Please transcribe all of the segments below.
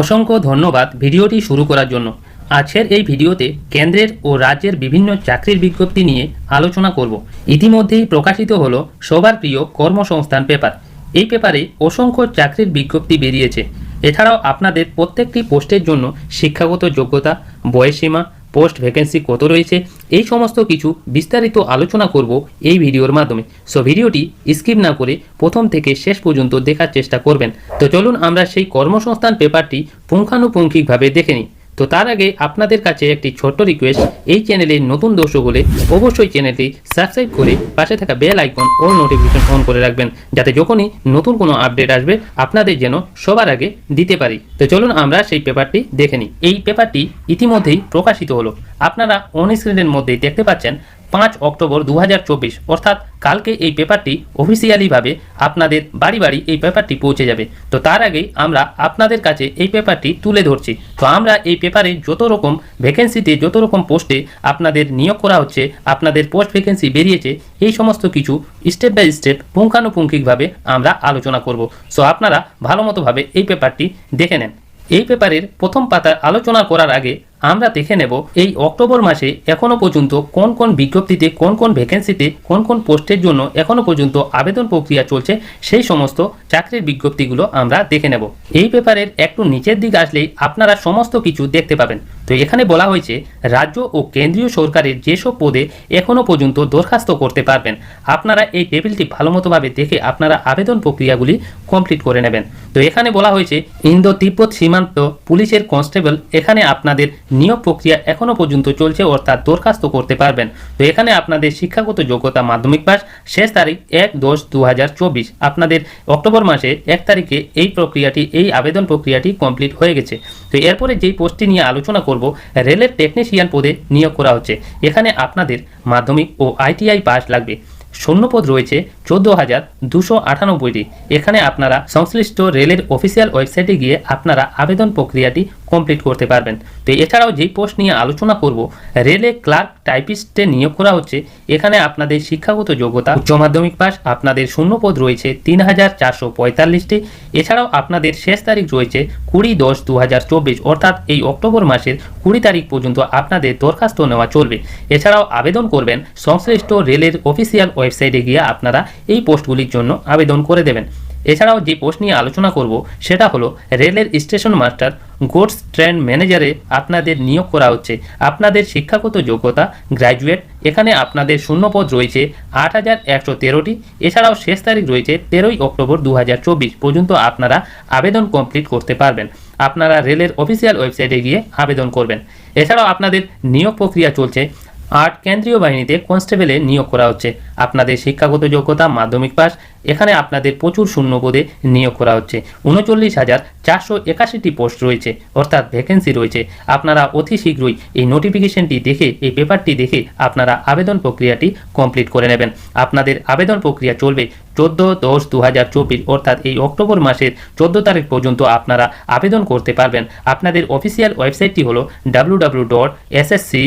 অসংখ্য ধন্যবাদ ভিডিওটি শুরু করার জন্য। আজকের এই ভিডিওতে কেন্দ্রের ও রাজ্যের বিভিন্ন চাকরির বিজ্ঞপ্তি নিয়ে আলোচনা করব। ইতিমধ্যেই প্রকাশিত হলো সবার প্রিয় কর্মসংস্থান পেপার। এই পেপারে অসংখ্য চাকরির বিজ্ঞপ্তি বেরিয়েছে। এছাড়াও আপনাদের প্রত্যেকটি পোস্টের জন্য শিক্ষাগত যোগ্যতা বয়সীমা পোস্ট ভ্যাকেন্সি কত রয়েছে, এই সমস্ত কিছু বিস্তারিত আলোচনা করব এই ভিডিওর মাধ্যমে। সো ভিডিওটি স্কিপ না করে প্রথম থেকে শেষ পর্যন্ত দেখার চেষ্টা করবেন। তো চলুন আমরা সেই কর্মসংস্থান পেপারটি পুঙ্খানুপুঙ্খিকভাবে দেখে নিই। তো তার আগে আপনাদের কাছে একটি ছোট্ট রিকোয়েস্ট এই চ্যানেলে নতুন দর্শক হলে অবশ্যই চ্যানেলটি সাবস্ক্রাইব করে পাশে থাকা বেল আইকন ও নোটিফিকেশন অন করে রাখবেন, যাতে যখনই নতুন কোনো আপডেট আসবে, আপনাদের যেন সবার আগে দিতে পারি। তো চলুন আমরা সেই পেপারটি দেখে নিই। এই পেপারটি ইতিমধ্যেই প্রকাশিত হলো। আপনারা অন স্ক্রিনের মধ্যেই দেখতে পাচ্ছেন, পাঁচ অক্টোবর দু হাজার চব্বিশ, অর্থাৎ কালকে এই পেপারটি অফিসিয়ালিভাবে আপনাদের বাড়ি বাড়ি এই পেপারটি পৌঁছে যাবে। তো তার আগেই আমরা আপনাদের কাছে এই পেপারটি তুলে ধরছি। তো আমরা এই পেপারে যত রকম ভ্যাকেন্সিতে যত রকম পোস্টে আপনাদের নিয়োগ করা হচ্ছে, আপনাদের পোস্ট ভ্যাকেন্সি বেরিয়েছে, এই সমস্ত কিছু স্টেপ বাই স্টেপ পুঙ্খানুপুঙ্খিকভাবে আমরা আলোচনা করব। সো আপনারা ভালো মতোভাবে এই পেপারটি দেখে নেন। এই পেপারের প্রথম পাতা আলোচনা করার আগে আমরা দেখে নেব এই অক্টোবর মাসে এখনও পর্যন্ত কোন কোন বিজ্ঞপ্তিতে, কোন কোন ভ্যাকেন্সিতে কোন কোন পোস্টের জন্য এখনও পর্যন্ত আবেদন প্রক্রিয়া চলছে, সেই সমস্ত চাকরির বিজ্ঞপ্তিগুলো আমরা দেখে নেব। এই পেপারের একটু নিচের দিকে আসলেই আপনারা সমস্ত কিছু দেখতে পাবেন। তো এখানে বলা হয়েছে, রাজ্য ও কেন্দ্রীয় সরকারের যেসব পদে এখনও পর্যন্ত দরখাস্ত করতে পারবেন, আপনারা এই টেবিলটি ভালো মতোভাবে দেখে আপনারা আবেদন প্রক্রিয়াগুলি কমপ্লিট করে নেবেন। তো এখানে বলা হয়েছে ইন্দো তিব্বত সীমান্ত পুলিশের কনস্টেবল, এখানে আপনাদের নিয়োগ প্রক্রিয়া এখনও পর্যন্ত চলছে অর্থাৎ দরখাস্ত করতে পারবেন। তো এখানে আপনাদের শিক্ষাগত যোগ্যতা মাধ্যমিক পাস শেষ তারিখ এক দশ দু আপনাদের অক্টোবর মাসে এক তারিখে এই প্রক্রিয়াটি, এই আবেদন প্রক্রিয়াটি কমপ্লিট হয়ে গেছে। তো এরপরে যেই পোস্টটি নিয়ে আলোচনা করব, রেলের টেকনিশিয়ান পদে নিয়োগ করা হচ্ছে। এখানে আপনাদের মাধ্যমিক ও আইটিআই পাস লাগবে। শূন্যপদ রয়েছে চোদ্দ হাজার দুশো আটানব্বইটি। এখানে আপনারা সংশ্লিষ্ট রেলের অফিসিয়াল ওয়েবসাইটে গিয়ে আপনারা আবেদন প্রক্রিয়াটি কমপ্লিট করতে পারবেন। তো এছাড়াও যেই পোস্ট নিয়ে আলোচনা করব রেলে ক্লার্ক টাইপিস্টে নিয়োগ করা হচ্ছে, এখানে আপনাদের শিক্ষাগত যোগ্যতা, উচ্চ মাধ্যমিক পাস আপনাদের শূন্যপদ রয়েছে তিন হাজার চারশো পঁয়তাল্লিশটি। এছাড়াও আপনাদের শেষ তারিখ রয়েছে কুড়ি দশ দু হাজার চব্বিশ, অর্থাৎ এই অক্টোবর মাসের কুড়ি তারিখ পর্যন্ত আপনাদের দরখাস্ত নেওয়া চলবে। এছাড়াও আবেদন করবেন, সংশ্লিষ্ট রেলের অফিসিয়াল ওয়েবসাইটে গিয়ে আপনারা এই পোস্টগুলির জন্য আবেদন করে দেবেন। এছাড়াও যে পোস্ট নিয়ে আলোচনা করব, সেটা হলো রেলের স্টেশন মাস্টার গুডস ট্রেন ম্যানেজারে আপনাদের নিয়োগ করা হচ্ছে। আপনাদের শিক্ষাগত যোগ্যতা গ্র্যাজুয়েট এখানে আপনাদের শূন্যপদ রয়েছে আট হাজার একশো তেরোটি। এছাড়াও শেষ তারিখ রয়েছে তেরোই অক্টোবর দু হাজার চব্বিশ পর্যন্ত আপনারা আবেদন কমপ্লিট করতে পারবেন। আপনারা রেলের অফিসিয়াল ওয়েবসাইটে গিয়ে আবেদন করবেন। এছাড়াও আপনাদের নিয়োগ প্রক্রিয়া চলছে। আট কেন্দ্রীয় বাহিনীতে কনস্টেবলে নিয়োগ করা হচ্ছে। আপনাদের শিক্ষাগত যোগ্যতা, মাধ্যমিক পাস এখানে আপনাদের প্রচুর শূন্য পদে নিয়োগ করা হচ্ছে। উনচল্লিশ হাজার চারশো একাশিটি পোস্ট রয়েছে, অর্থাৎ ভ্যাকেন্সি রয়েছে। আপনারা অতি শীঘ্রই এই নোটিফিকেশনটি দেখে, এই পেপারটি দেখে আপনারা আবেদন প্রক্রিয়াটি কমপ্লিট করে নেবেন। আপনাদের আবেদন প্রক্রিয়া চলবে চোদ্দ দশ দু হাজার চব্বিশ, অর্থাৎ এই অক্টোবর মাসের চোদ্দ তারিখ পর্যন্ত আপনারা আবেদন করতে পারবেন। আপনাদের অফিসিয়াল ওয়েবসাইটটি হলো W W dot S SSC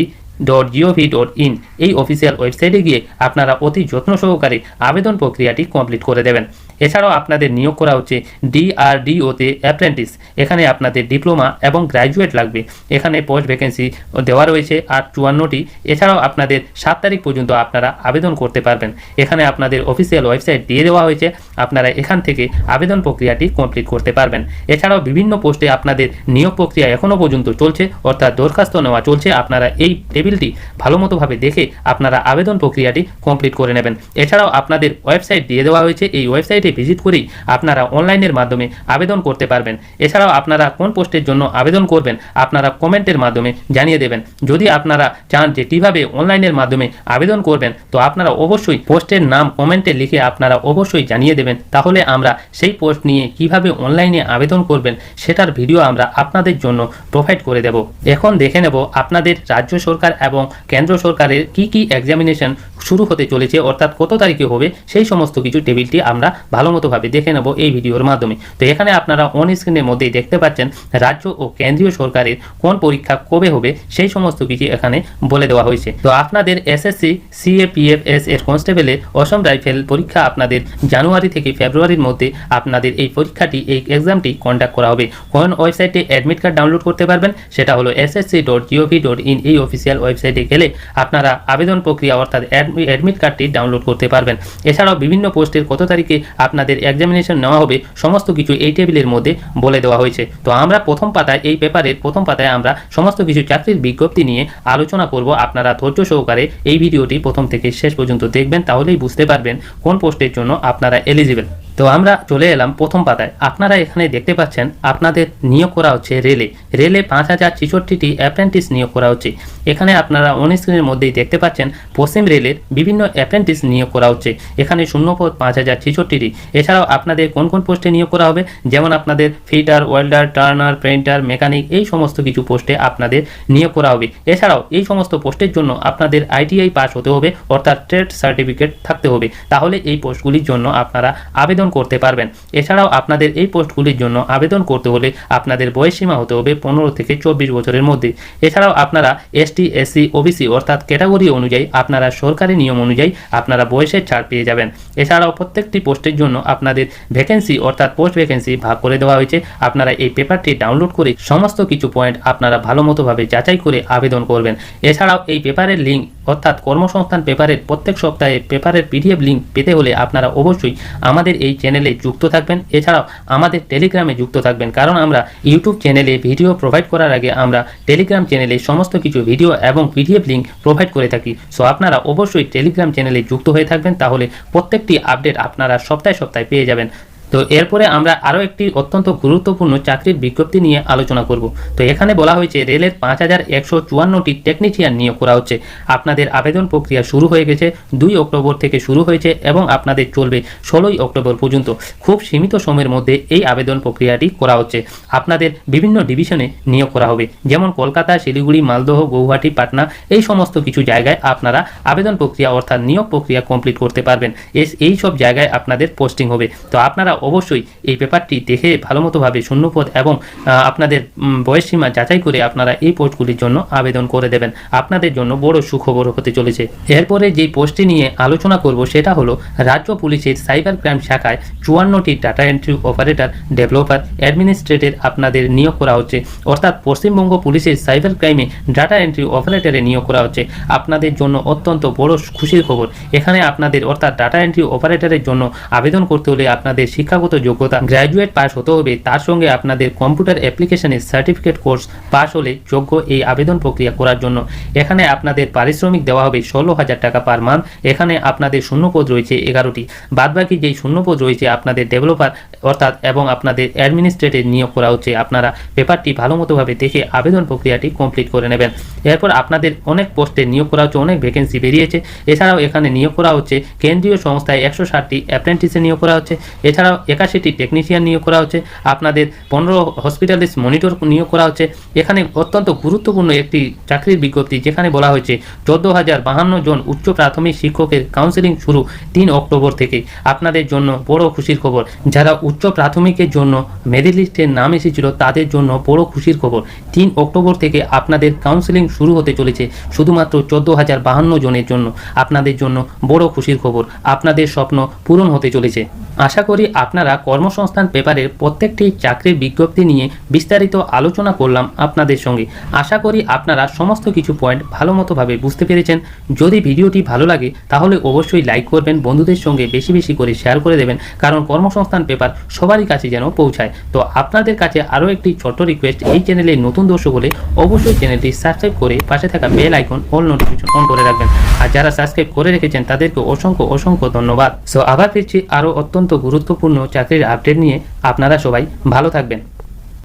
dot GOV dot in এই অফিসিয়াল ওয়েবসাইটে গিয়ে আপনারা অতি যত্ন সহকারে আবেদন প্রক্রিয়াটি কমপ্লিট করে দেবেন। এছাড়াও আপনাদের নিয়োগ করা হচ্ছে ডিআরডিওতে অ্যাপ্রেন্টিস এখানে আপনাদের ডিপ্লোমা এবং গ্র্যাজুয়েট লাগবে। এখানে পোস্ট ভ্যাকেন্সি দেওয়া রয়েছে আর চুয়ান্নটি। এছাড়াও আপনাদের সাত তারিখ পর্যন্ত আপনারা আবেদন করতে পারবেন। এখানে আপনাদের অফিসিয়াল ওয়েবসাইট দিয়ে দেওয়া হয়েছে। আপনারা এখান থেকে আবেদন প্রক্রিয়াটি কমপ্লিট করতে পারবেন। এছাড়াও বিভিন্ন পোস্টে আপনাদের নিয়োগ প্রক্রিয়া এখনও পর্যন্ত চলছে, অর্থাৎ দরখাস্ত নেওয়া চলছে। আপনারা এই টেবিলটি ভালো মতোভাবে দেখে আপনারা আবেদন প্রক্রিয়াটি কমপ্লিট করে নেবেন। এছাড়াও আপনাদের ওয়েবসাইট দিয়ে দেওয়া হয়েছে। এই ওয়েবসাইটে ভিজিট করেই আপনারা অনলাইনের মাধ্যমে আবেদন করতে পারবেন। এছাড়াও আপনারা কোন পোস্টের জন্য আবেদন করবেন, আপনারা কমেন্টের মাধ্যমে জানিয়ে দেবেন। যদি আপনারা চান যে কীভাবে অনলাইনের মাধ্যমে আবেদন করবেন, তো আপনারা অবশ্যই পোস্টের নাম, কমেন্টে লিখে আপনারা অবশ্যই জানিয়ে দেবেন। তাহলে আমরা সেই পোস্ট নিয়ে কীভাবে অনলাইনে আবেদন করবেন, সেটার ভিডিও আমরা আপনাদের জন্য প্রোভাইড করে দেব। এখন দেখে নেব আপনাদের রাজ্য সরকার এবং কেন্দ্র সরকারের কি কি এক্সামিনেশন শুরু হতে চলেছে, অর্থাৎ কত তারিখে হবে, সেই সমস্ত কিছু টেবিলটি আমরা ভালো মতোভাবে দেখে নেব এই ভিডিওর মাধ্যমে। তো এখানে আপনারা অন স্ক্রিনের মধ্যেই দেখতে পাচ্ছেন, রাজ্য ও কেন্দ্রীয় সরকারের কোন পরীক্ষা কবে হবে, সেই সমস্ত কিছু এখানে বলে দেওয়া হয়েছে। তো আপনাদের এসএসসি সিএপিএফএস এর কনস্টেবলের অসম রাইফেল পরীক্ষা আপনাদের জানুয়ারি থেকে ফেব্রুয়ারির মধ্যে আপনাদের এই পরীক্ষাটি, এই এক্সামটি কন্ডাক্ট করা হবে। কোন ওয়েবসাইটে অ্যাডমিট কার্ড ডাউনলোড করতে পারবেন, সেটা হলো SSC dot GOV dot in এই অফিসিয়াল ওয়েবসাইটে গেলে আপনারা আবেদন প্রক্রিয়া, অর্থাৎ অ্যাডমিট কার্ডটি ডাউনলোড করতে পারবেন। এছাড়াও বিভিন্ন পোস্টের কত তারিখে আপনাদের এক্সামিনেশন নেওয়া হবে, সমস্ত কিছু এই টেবিলের মধ্যে বলে দেওয়া হয়েছে। তো আমরা প্রথম পাতায়, এই পেপারের প্রথম পাতায় আমরা সমস্ত কিছু চাকরির বিজ্ঞপ্তি নিয়ে আলোচনা করব। আপনারা ধৈর্য সহকারে এই ভিডিওটি প্রথম থেকে শেষ পর্যন্ত দেখবেন, তাহলেই বুঝতে পারবেন কোন পোস্টের জন্য আপনারা এলিজিবল তো আমরা চলে এলাম প্রথম পাতায়। আপনারা এখানে দেখতে পাচ্ছেন, আপনাদের নিয়োগ করা হচ্ছে রেলে। রেলে পাঁচ হাজার ছেষট্টিটি অ্যাপ্রেন্টিস নিয়োগ করা হচ্ছে। এখানে আপনারা অন স্ক্রিনের মধ্যেই দেখতে পাচ্ছেন, পশ্চিম রেলের বিভিন্ন অ্যাপ্রেন্টিস নিয়োগ করা হচ্ছে। এখানে শূন্যপদ পাঁচ হাজার ছেষট্টিটি। এছাড়াও আপনাদের কোন কোন পোস্টে নিয়োগ করা হবে? যেমন আপনাদের fitter welder turner printer mechanic এই সমস্ত কিছু পোস্টে আপনাদের নিয়োগ করা হবে। এছাড়াও এই সমস্ত পোস্টের জন্য আপনাদের আইটিআই পাস হতে হবে, অর্থাৎ ট্রেড সার্টিফিকেট থাকতে হবে। তাহলে এই পোস্টগুলির জন্য আপনারা আবেদন করতে পারবেন। এছাড়াও আপনাদের এই পোস্টগুলির জন্য আবেদন করতে হলে আপনাদের বয়সসীমা হতে হবে পনেরো থেকে চব্বিশ বছরের মধ্যে। এছাড়াও আপনারা এসটি, এসসি, ওবিসি অর্থাৎ ক্যাটাগরি অনুযায়ী আপনারা সরকারি নিয়ম অনুযায়ী আপনারা বয়সের ছাড় পেয়ে যাবেন। এছাড়াও প্রত্যেকটি পোস্টের জন্য আপনাদের ভ্যাকেন্সি অর্থাৎ পোস্ট ভ্যাকেন্সি ভাগ করে দেওয়া হয়েছে। আপনারা এই পেপারটি ডাউনলোড করে সমস্ত কিছু পয়েন্ট আপনারা ভালো মতোভাবে যাচাই করে আবেদন করবেন। এছাড়াও এই পেপারের লিঙ্ক অর্থাৎ কর্মসংস্থান পেপারের প্রত্যেক সপ্তাহে পেপারের পিডিএফ লিঙ্ক পেতে হলে আপনারা অবশ্যই আমাদের এই চ্যানেলে যুক্ত থাকবেন। এছাড়াও আমাদের টেলিগ্রামে যুক্ত থাকবেন। কারণ আমরা ইউটিউব চ্যানেলে ভিডিও প্রোভাইড করার আগে আমরা টেলিগ্রাম চ্যানেলে সমস্ত কিছু ভিডিও এবং পিডিএফ লিঙ্ক প্রোভাইড করে থাকি। সো আপনারা অবশ্যই টেলিগ্রাম চ্যানেলে যুক্ত হয়ে থাকবেন। তাহলে প্রত্যেকটি আপডেট আপনারা সপ্তাহে সপ্তাহে পেয়ে যাবেন। তো এরপরে আমরা আরও একটি অত্যন্ত গুরুত্বপূর্ণ চাকরির বিজ্ঞপ্তি নিয়ে আলোচনা করব। তো এখানে বলা হয়েছে, রেলের পাঁচ হাজার একশো চুয়ান্নটি টেকনিশিয়ান নিয়োগ করা হচ্ছে। আপনাদের আবেদন প্রক্রিয়া শুরু হয়ে গেছে দুই অক্টোবর থেকে শুরু হয়েছে এবং আপনাদের চলবে ষোলোই অক্টোবর পর্যন্ত। খুব সীমিত সময়ের মধ্যে এই আবেদন প্রক্রিয়াটি করা হচ্ছে। আপনাদের বিভিন্ন ডিভিশনে নিয়োগ করা হবে। যেমন কলকাতা, শিলিগুড়ি, মালদহ, গৌহাটি, পাটনা, এই সমস্ত কিছু জায়গায় আপনারা আবেদন প্রক্রিয়া অর্থাৎ নিয়োগ প্রক্রিয়া কমপ্লিট করতে পারবেন। এই সব জায়গায় আপনাদের পোস্টিং হবে। তো আপনারা অবশ্যই এই পেপারটি দেখে ভালো মতোভাবে শূন্যপদ এবং আপনাদের বয়সসীমা যাচাই করে আপনারা এই পোস্টগুলির জন্য আবেদন করে দেবেন। আপনাদের জন্য বড় সুখবর হতে চলেছে। এরপরে যেই পোস্টটি নিয়ে আলোচনা করব সেটা হলো, রাজ্য পুলিশের সাইবার ক্রাইম শাখায় চুয়ান্নটি ডাটা এন্ট্রি অপারেটর, ডেভেলপার, অ্যাডমিনিস্ট্রেটের আপনাদের নিয়োগ করা হচ্ছে। অর্থাৎ পশ্চিমবঙ্গ পুলিশের সাইবার ক্রাইমে ডাটা এন্ট্রি অপারেটরে নিয়োগ করা হচ্ছে। আপনাদের জন্য অত্যন্ত বড় খুশির খবর। এখানে আপনাদের অর্থাৎ ডাটা এন্ট্রি অপারেটরের জন্য আবেদন করতে হলে আপনাদের শিক্ষাগত যোগ্যতা গ্র্যাজুয়েট পাস হতে হবে, তার সঙ্গে আপনাদের কম্পিউটার অ্যাপ্লিকেশনের সার্টিফিকেট কোর্স পাস হলে যোগ্য এই আবেদন প্রক্রিয়া করার জন্য। এখানে আপনাদের পারিশ্রমিক দেওয়া হবে ষোলো হাজার টাকা পার মান্থ এখানে আপনাদের শূন্যপদ রয়েছে এগারোটি। বাদবাকি যেই শূন্যপদ রয়েছে আপনাদের ডেভেলপার অর্থাৎ এবং আপনাদের অ্যাডমিনিস্ট্রেটে নিয়োগ করা হচ্ছে, আপনারা পেপারটি ভালো মতোভাবে দেখে আবেদন প্রক্রিয়াটি কমপ্লিট করে নেবেন। এরপর আপনাদের অনেক পোস্টে নিয়োগ করা হচ্ছে, অনেক ভ্যাকেন্সি বেরিয়েছে। এছাড়াও এখানে নিয়োগ করা হচ্ছে, কেন্দ্রীয় সংস্থায় একশো ষাটটি অ্যাপ্রেন্টিসে নিয়োগ করা হচ্ছে। এছাড়াও একাশিটি টেকনিশিয়ান নিয়োগ করা হচ্ছে। আপনাদের পনেরো হসপিটালিস্ট মনিটর নিয়োগ করা হচ্ছে। এখানে অত্যন্ত গুরুত্বপূর্ণ একটি চাকরির বিজ্ঞপ্তি, যেখানে বলা হয়েছে চোদ্দ হাজার বাহান্ন জন উচ্চ প্রাথমিক শিক্ষকের কাউন্সেলিং শুরু তিন অক্টোবর থেকে। আপনাদের জন্য বড় খুশির খবর, যারা উচ্চ প্রাথমিকের জন্য মেরিট লিস্টের নাম এসেছিল, তাদের জন্য বড় খুশির খবর। তিন অক্টোবর থেকে আপনাদের কাউন্সেলিং শুরু হতে চলেছে, শুধুমাত্র চোদ্দ হাজার বাহান্ন জনের জন্য। আপনাদের জন্য বড় খুশির খবর, আপনাদের স্বপ্ন পূরণ হতে চলেছে। আশা করি আপনারা কর্মসংস্থান পেপারের প্রত্যেকটি চাকরির বিজ্ঞপ্তি নিয়ে বিস্তারিত আলোচনা করলাম আপনাদের সঙ্গে। আশা করি আপনারা সমস্ত কিছু পয়েন্ট ভালো মতোভাবে বুঝতে পেরেছেন। যদি ভিডিওটি ভালো লাগে, তাহলে অবশ্যই লাইক করবেন, বন্ধুদের সঙ্গে বেশি বেশি করে শেয়ার করে দেবেন, কারণ কর্মসংস্থান পেপার সবারই কাছে যেন পৌঁছায়। তো আপনাদের কাছে আরও একটি ছোট্ট রিকোয়েস্ট এই চ্যানেলে নতুন দর্শক হলে অবশ্যই চ্যানেলটি সাবস্ক্রাইব করে পাশে থাকা bell icon all notification on করে রাখবেন। আর যারা সাবস্ক্রাইব করে রেখেছেন, তাদেরকে অসংখ্য অসংখ্য ধন্যবাদ। সো আবার ফিরছি আরও অত্যন্ত গুরুত্বপূর্ণ চাকরির আপডেট নিয়ে আপনারা সবাই ভালো থাকবেন।